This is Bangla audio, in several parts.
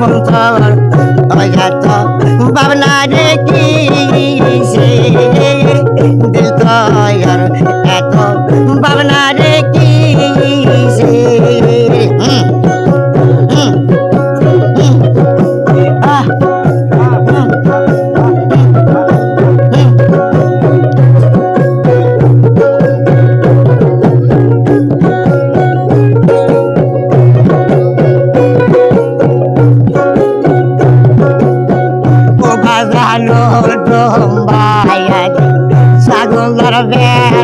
মন্তর অজাত ভাবনা দেখি সে দিল তো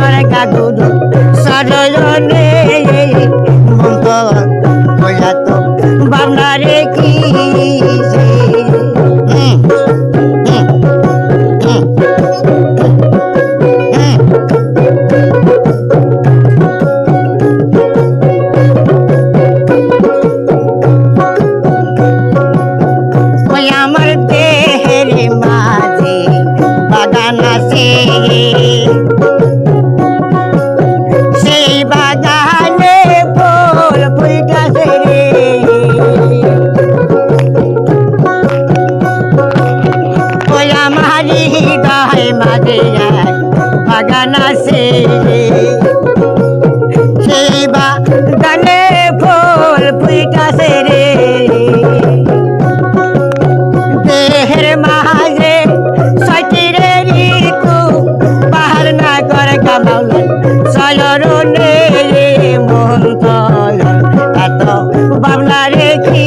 দরকা গুরু সরজনে মন্ত্র কয়া তো বাংলারে বাগান আছে সেই ফুল ফুইটাছে রে। দেহের মাঝে ছয়টি রে ঋতু পাহাড় না করে কামাল চলর রে মন তল এত বাবলা রেখি